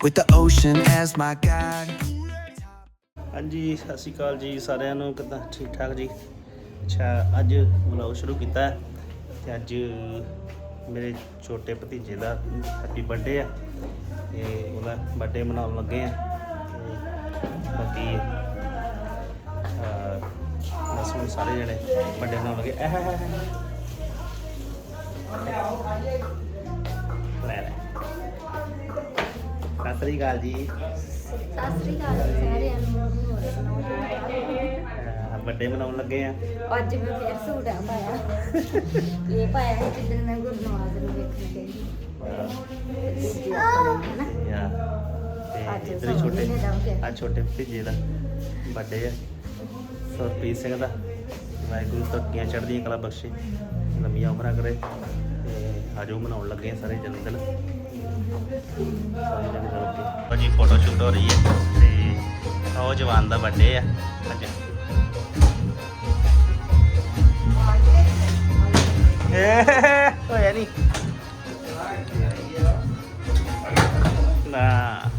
as my guide. ਹਾਂਜੀ ਸਤਿ ਸ਼੍ਰੀ ਅਕਾਲ ਜੀ ਸਾਰਿਆਂ ਨੂੰ। ਕਿੱਦਾਂ? ਠੀਕ ਠਾਕ ਜੀ? ਅੱਛਾ ਅੱਜ ਵਲੌਗ ਸ਼ੁਰੂ ਕੀਤਾ ਹੈ ਤੇ ਅੱਜ ਮੇਰੇ ਛੋਟੇ ਭਤੀਜੇ ਦਾ ਹੈਪੀ ਬਰਥਡੇ ਆ ਤੇ ਉਹਦਾ ਬਰਥਡੇ ਮਨਾਉਣ ਲੱਗੇ ਆ ਤੇ ਬਾਕੀ ਅਹ, ਬਸ ਹੁਣ ਸਾਰੇ ਜਣੇ ਬਰਥਡੇ ਮਨਾਉਣ ਲੱਗੇ। ਐ ਹੈ ਲੈ ਸਤਿ ਸ਼੍ਰੀ ਅਕਾਲ ਜੀ। ਸਤਿ ਸ੍ਰੀ ਅਕਾਲ ਜੀ ਸਾਰਿਆਂ ਨੂੰ। ਅਹ, ਬਰਥਡੇ ਮਨਾਉਣ ਲੱਗੇ ਆ। ਅੱਜ ਮੈਂ ਫੇਰ ਸੂਟ ਆ ਪਾਇਆ। ਇਹ ਪਾਇਆ ਹੈ ਜਿੱਦਣ ਮੈਂ ਗੁਰਨਵਾਜ ਨੂੰ ਵੇਖਣ ਗਈ। ਦੂਜੀ ਆਪਣੇ ਨਾ ਯਾ ਅੱਜ ਤੇ ਇਧਰ ਸੌ ਛੋਟੇ ਮਹੀਨੇ ਦਾ ਹੋ ਗਿਆ। ਆ ਛੋਟੇ ਭਤੀਜੇ ਦਾ ਬਰਥਡੇ ਆ। ਸੁਰਪ੍ਰੀਤ ਸਿੰਘ ਦਾ। ਵਾਹਿਗੁਰੂ ਤੱਕੀਆਂ ਚੜ੍ਹਦੀਆਂ ਕਲਾ ਬਖਸ਼ੇ। ਲੰਮੀਆਂ ਉਮਰਾਂ ਕਰੇ। ਤੇ ਆਜੋ ਮਨਾਉਣ ਲੱਗੇ ਆ ਸਾਰੇ ਜਨਮ ਦਿਨ। ਜੀ ਫੋਟੋ ਸ਼ੂਟ ਹੋ ਰਹੀ ਹੈ ਤੇ ਉਹ ਜਵਾਨ ਦਾ ਬਰਥਡੇ ਆ ਅੱਜ ਏ ਹੋਇਆ ਨਹੀਂ ਨਾ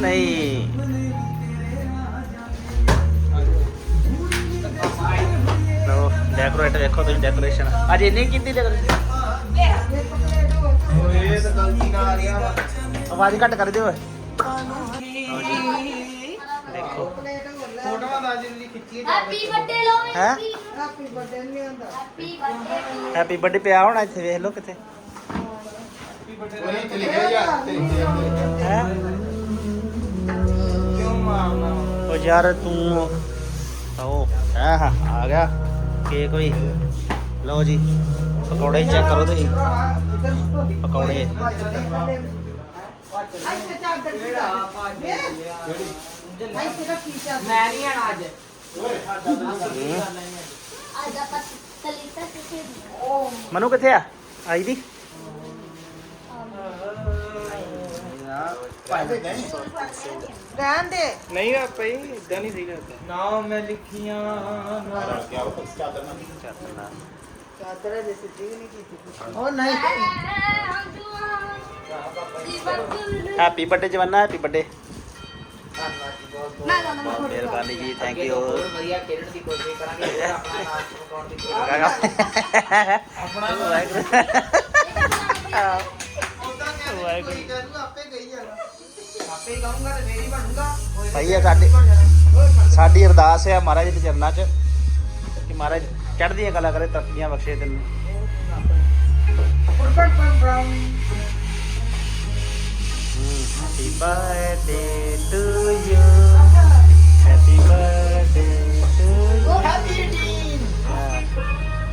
ਨਹੀਂ ਡੈਕੋਰੇਟ ਦੇਖੋ ਤੁਸੀਂ ਡੈਕੋਰੇਸ਼ਨ ਅੱਜ ਇੰਨੀ ਕੀਤੀ ਡੈਕੋਰੇਸ਼ਨ ਆਵਾਜ਼ ਘੱਟ ਕਰ ਦਿਓ। ਲਓ ਹੈਪੀ ਬਰਥਡੇ ਲੋ ਹੈਂ? Happy birthday happy birthday happy birthday ਪਿਆ ਹੋਣਾ ਇੱਥੇ ਵੇਖ ਲਓ ਕਿੱਥੇ। ਹੈ? ਉਹ ਯਾਰ ਤੂੰ ਆਓ ਆਹ ਆ ਗਿਆ। ਕੇਕ ਵੀ ਲਓ ਜੀ ਪਕੌੜੇ ਚੈੱਕ ਕਰੋ ਤੁਸੀਂ। ਪਕੌੜੇ। ਮੈਂ ਨਹੀਂ ਆਣਾ ਅੱਜ ਮਨੂ ਕਿੱਥੇ ਆ? ਆਈ ਦੀ? ਰਹਿਣ ਦੇ। ਨਹੀਂ ਆ ਪਈ ਇਦਾਂ ਨਹੀਂ ਸਹੀ ਕਰਦਾ ਨਾ ਮੈਂ ਲਿਖੀਆਂ ਚਾਦਰ ਦੇ ਸਿੱਧੀ ਨਹੀਂ ਕੀਤੀ ਉਹ ਨਹੀਂ। ਹੈਪੀ ਬਰਥਡੇ ਜਵਾਨਾ ਹੈਪੀ ਬਰਥਡੇ ਮਿਹਰਬਾਨੀ ਜੀ ਥੈਂਕ ਯੂ ਹੋਰ ਵਧੀਆ ਖੇਡਣ ਦੀ ਕੋਸ਼ਿਸ਼ ਕਰਾਂਗੇ ਆਪਣਾ ਨਾਮ ਚਮਕਾਉਣ ਦੀ ਕੋਸ਼ਿਸ਼ ਆਪਣਾ ਵਾਹਿਗੁਰੂ। ਵਾਹਿਗੁਰੂ ਆਪੇ ਆਪੇ ਹੀ ਕਹੂੰਗਾ ਤੇ ਫੇਰ ਹੀ ਬਣੂਗਾ। ਭਾਈ ਇਹ ਸਾਡੀ ਸਾਡੀ ਅਰਦਾਸ ਹੈ ਮਹਾਰਾਜ ਦੇ ਚਰਨਾਂ 'ਚ ਕਿ ਮਹਾਰਾਜ ਚੜ੍ਹਦੀਆਂ ਕਲਾ ਕਰੇ ਤਰੱਕੀਆਂ ਬਖਸ਼ੇ ਤੈਨੂੰ। Happy birthday to you happy birthday to you happy ਟੀਨ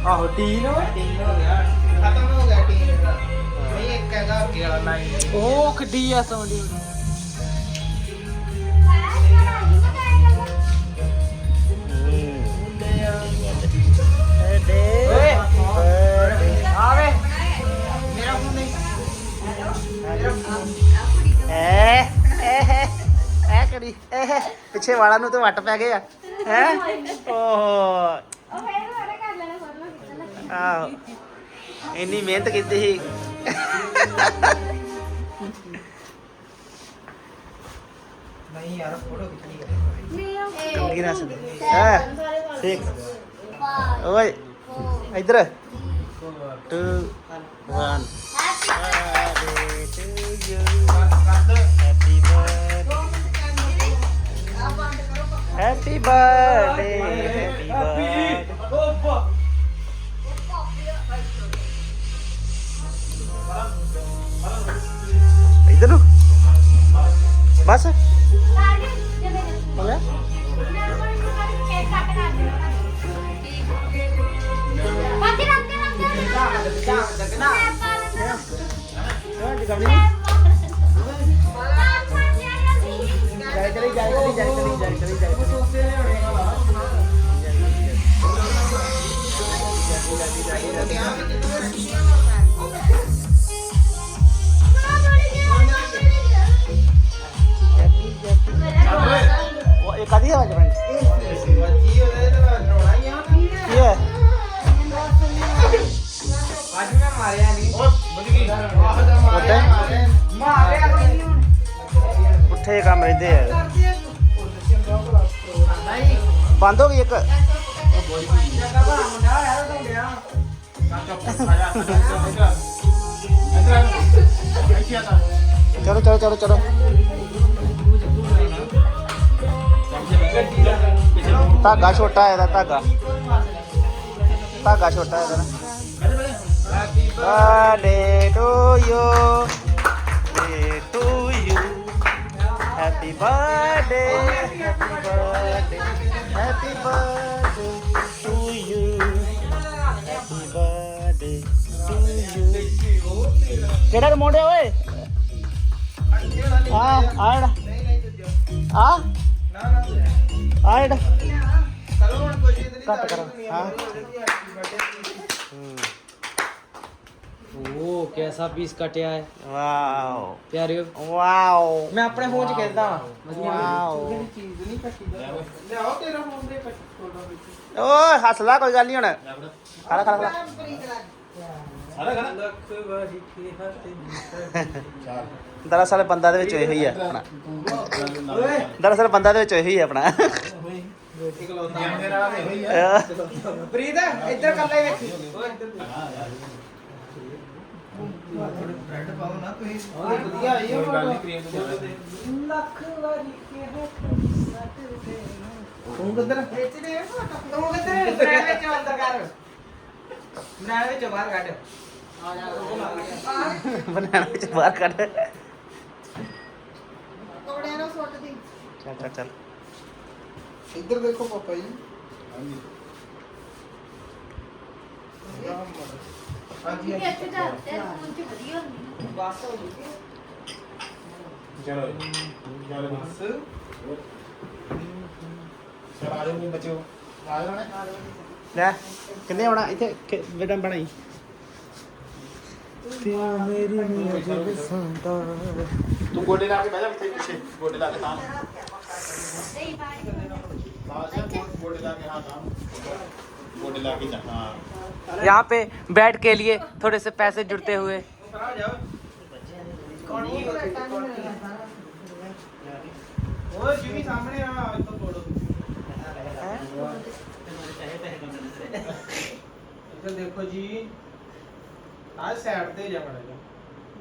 ਆਹੋ ਟੀਨ ਟੀਨ ਹੋ ਗਿਆ। ਖਤਮ ਹੋ ਗਿਆ ਟੀਨ ਦਾ ਨਹੀਂ ਇੱਕ ਹੈਗਾ ਅੱਗੇ ਵਾਲਾ ਲਾਈਨ ਉਹ ਕਿੱਡੀ ਆ ਸੌਂਡੀ ਐ ਐ ਐ ਕਰੀ ਐ ਪਿੱਛੇ ਵਾਲਾਂ ਨੂੰ ਤੇ ਵੱਟ ਪੈ ਗਏ ਆ। ਹੈ? ਓਹ। ਆਹੋ। ਇੰਨੀ ਮਿਹਨਤ ਕੀਤੀ ਸੀ। ਨਹੀਂ ਯਾਰ ਫੋਟੋ ਖਿੱਚਣੀ ਕਰੇ ਕੰਗੀ ਨਾ ਸਦੇ ਹੈ? ਠੀਕ ਓਏ ਇੱਧਰ। 2 1 Happy to you. Happy Happy birthday. Happy birthday. ਇੱਧਰ ਨੂੰ ਬਸ ਬੰਦ ਹੋ ਗਈ ਇੱਕ? ਚਲੋ ਚਲੋ ਚਲੋ ਚਲੋ। ਧਾਗਾ ਛੋਟਾ ਇਹਦਾ, ਧਾਗਾ। ਧਾਗਾ ਛੋਟਾ ਇਹਦਾ ਦਾ birthday to you to happy birthday happy birthday happy birthday to you happy birthday to you ਕਿਹੜਾ ਰਿਮੋਟ ਹੈ ਓਏ? ਆ ਆ ਜਿਹੜਾ ਆ? ਆ ਜਿਹੜਾ। ਘੱਟ ਕਰੋ। ਹਾਂ ਹੂੰ। कैसा पीस कटिया है ਵਾਓ प्यारे ਵਾਓ मैं अपने फोन च कहता ਵਾਓ ਲਿਆਓ ਤੇਰਾ ਫੋਨ ਦੇ ਫੋਟੋ ਵਿੱਚ ਓਏ ਹੱਸ ਲਾ ਕੋਈ ਗੱਲ ਨਹੀਂ ਹੁਣ ਖੜਾ ਖੜਾ ਖੜਾ लख बारी के हाथ ਦਰਅਸਲ ਬੰਦਾ ਦੇ ਵਿੱਚ ਇਹੋ ਹੀ ਹੈ ਆਪਣਾ ਦਰਅਸਲ ਬੰਦਾ ਦੇ ਵਿੱਚ ਇਹੋ ਹੀ ਹੈ ਆਪਣਾ प्रीत इधर कर ले ਬ੍ਰੈਡ ਪਾਓ ਨਾ ਤੁਸੀਂ। ਉਹਦੇ ਵਧੀਆ ਆਈ ਆ ਗੱਲ ਨਹੀਂ ਕਰੀਮ ਤੋਂ ਲੱਖ ਵਾਰੀ ਕਿਹਾ ਸੱਟ ਰੁਪਏ ਤੂੰ ਕਿੱਧਰ? ਵਿੱਚ ਦੇ। ਤੂੰ ਕਿੱਧਰ? ਬ੍ਰੈਡ ਵਿੱਚ ਅੰਦਰ ਕਰ। ਬ੍ਰੈਡ ਵਿੱਚ ਬਾਹਰ ਕੱਢ। ਆ ਜਾ ਬਨਾਨਾ ਵਿੱਚ ਬਾਹਰ ਕੱਢ। ਤੋੜਿਆ ਨਾ ਸੁੱਟ ਦੀ। ਚੱਲ ਚੱਲ ਚੱਲ। ਇੱਧਰ ਦੇਖੋ ਪਾਪਾ ਜੀ। ਹਾਂਜੀ ਰਾਮ ਮਾਤਾ ਇਹ ਇੱਥੇ ਤਾਂ ਤੇ ਫੋਨ ਚ ਵਧੀਆ ਹੁੰਦੀ ਬਸ ਹੋ ਗਈ ਚਲੋ ਚਲੋ ਬਸ। ਚਲ ਆ ਜਾਓ ਬੱਚਿਓ। ਆ ਜਾਓ ਨੇ। ਲੈ ਕਿੰਨੇ ਆਉਣਾ? ਇੱਥੇ ਵਿਡਮ ਬਣਾਈ। ਤੂੰ ਗੋਡੇ ਲਾ ਕੇ ਬਹਿ ਜਾ ਇੱਥੇ ਪਿੱਛੇ ਗੋਡੇ ਲਾ ਕੇ ਤਾਂ। ਨਹੀਂ ਬਾਈ ਤਾਂ ਗੋਡੇ ਲਾ ਕੇ ਹਾਂ ਤਾਂ। ਗੋਡੇ ਲਾ ਕੇ ਜਾ ਹਾਂ यहाँ पे बैट के लिए थोड़े से पैसे जुड़ते हुए ਆ ਜਾਓ ਕੌਣ ਕੀ ਓਏ ਜਿਮੀ ਸਾਹਮਣੇ ਆ ਇੱਥੋਂ ਤੋੜੋ ਇੱਧਰ ਦੇਖੋ ਜੀ ਆਹ ਸਾਈਡ ਤੇ ਜਾ ਮੜਾ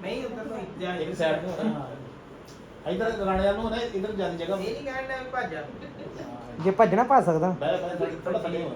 ਨਹੀਂ ਉੱਧਰ ਤੋਂ ਇੱਧਰ ਜਾ ਇੱਕ ਸਾਈਡ ਨੂੰ ਹਾਂ ਇਧਰ ਰਾਣਿਆਂ ਨੂੰ ਨੇ ਇਧਰ ਜਾਂਦੀ ਜਗ੍ਹਾ ਇਹ ਨਹੀਂ ਕਹਿਣਾ ਵੀ ਭੱਜ ਜਾ ਜੇ ਭੱਜਣਾ ਭੱਜ ਸਕਦਾ ਬਹਿ ਬਹਿ ਥੋੜਾ ਥੱਲੇ ਹੋ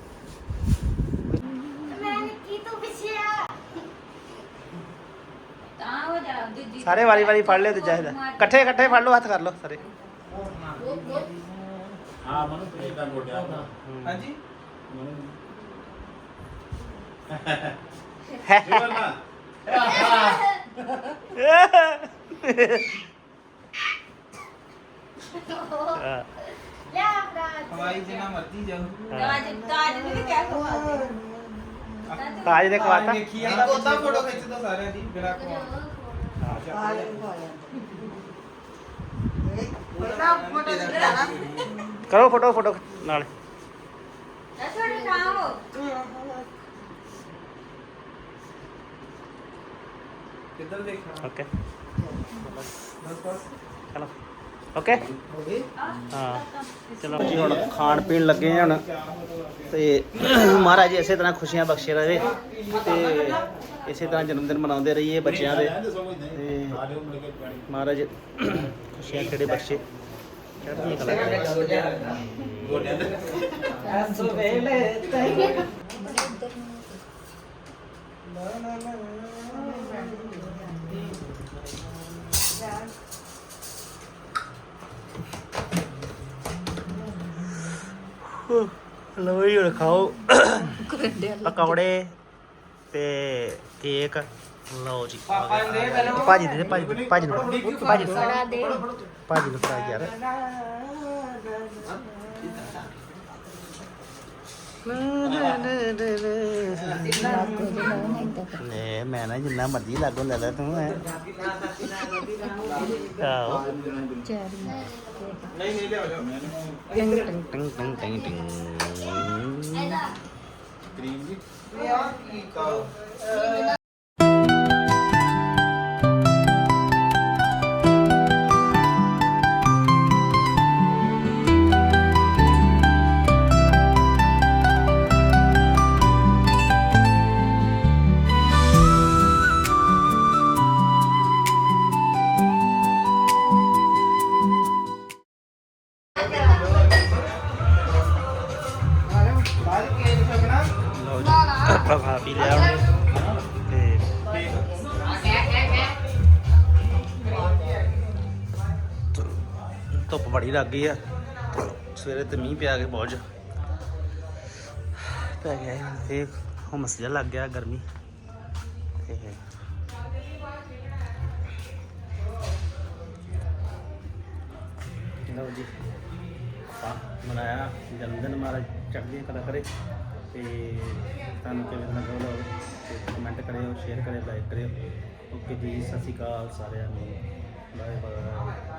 ਸਾਰੇ ਵਾਰੀ ਵਾਰੀ ਫੜ ਲਿਓ ਦੂਜਾ ਇਹਦਾ ਇਕੱਠੇ ਇਕੱਠੇ ਫੜ ਲਓ ਹੱਥ ਕਰ ਲਓ ਸਾਰੇ। ਹਾਂ ਮਨੂੰ ਤੂੰ ਇਦਾਂ ਗੋਡੇ ਲਾ ਹਾਂਜੀ। ਹਵਾਈ ਜਿੰਨਾ ਮਰਜ਼ੀ ਜਾਓ। ਤਾਜ ਤਾਜ ਨੂੰ ਵੀ ਕਹਿ ਖਵਾ ਤਾਜ ਦੇ ਖਵਾਤਾ ਦੇਖੀ ਉਹਦਾ ਫੋਟੋ ਖਿੱਚ ਦੋ ਸਾਰਿਆਂ ਦੀ ਬਿਨਾ ਕੋ ਕਰੋ ਫੋਟੋ ਫੋਟੋ ਨਾਲ। ਤਾਂ ਹੋ ਕਿੱਧਰ ਦੇਖਣਾ ਓਕੇ। ਬਸ ਬਸ। ਚਲੋ। ਓਕੇ? ਹੋ। ਚਲੋ। ਜੀ ਹੁਣ ਖਾਣ ਪੀਣ ਲੱਗੇ ਹਾਂ ਹੁਣ। ਤੇ ਮਹਾਰਾਜ ਇਸੇ ਤਰ੍ਹਾਂ ਖੁਸ਼ੀਆਂ ਬਖਸ਼ੇ ਰਹੇ ਤੇ ਇਸੇ ਤਰ੍ਹਾਂ ਜਨਮ ਦਿਨ ਮਨਾਉਂਦੇ ਰਹੀਏ ਬੱਚਿਆਂ ਦੇ। ਤੇ ਮਹਾਰਾਜ ਖੁਸ਼ੀਆਂ ਖੇੜੇ ਬਖਸ਼ੇ। ਚੜ੍ਹਦੀਆਂ ਕਲਾ ਕਰੇ। ਗੋਡਿਆਂ ਦੇ ਜੀ ਹੁਣ ਖਾਓ। ਪਕੌੜੇ ਤੇ ਕੇਕ। ਲਓ ਜੀ ਭਾਜੀ ਦੇ ਭਾਜੀ ਭਾਜੀ ਨੂੰ। ਭਾਜੀ ਨੂੰ। ਭਾਜੀ ਨੂੰ। ਯਾਰ ਲੈ ਮੈਂ ਨਾ ਜਿੰਨਾ ਮਰਜ਼ੀ ਲਾਗੋ ਲੈ ਲੈ ਤੂੰ ਹੈ ਆਓ ਨਹੀਂ ਨਹੀਂ ਲਿਆਓ ਟਿੰਗ ਟਿੰਗ ਟਿੰਗ ਟਿੰਗ। ਟਿੰਗ ਟਿੰਗ ਕਰੀਮ ਜੀ ਇਹ ਆ ਕੀ ਕਾ ਆਪਾਂ ਖਾ ਪੀ ਲਿਆ ਤੇ ਧੁੱਪ ਬੜੀ ਲੱਗ ਗਈ ਆ। ਸਵੇਰੇ ਤੇ ਮੀਂਹ ਪਿਆ ਕੇ ਬਹੁਤ ਜ ਪੈ ਗਿਆ ਤੇ। ਹੁਮਸ ਜਿਹਾ ਲੱਗ ਗਿਆ ਗਰਮੀ। ਤੇ ਲਓ ਜੀ। ਮਨਾਇਆ ਜਨਮ ਦਿਨ ਮਹਾਰਾਜ ਚੜ੍ਹਦੀਆਂ ਕਲਾ ਕਰੇ। ਤੇ ਤੁਹਾਨੂੰ ਕਿਵੇਂ ਦਾ ਲੱਗਾ ਹੋਵੇ ਤੇ ਕਮੈਂਟ ਕਰਿਓ ਸ਼ੇਅਰ ਕਰਿਓ ਲਾਈਕ ਕਰਿਓ। ਓਕੇ ਜੀ, ਸਤਿ ਸ਼੍ਰੀ ਅਕਾਲ ਸਾਰਿਆਂ ਨੂੰ। Bye bye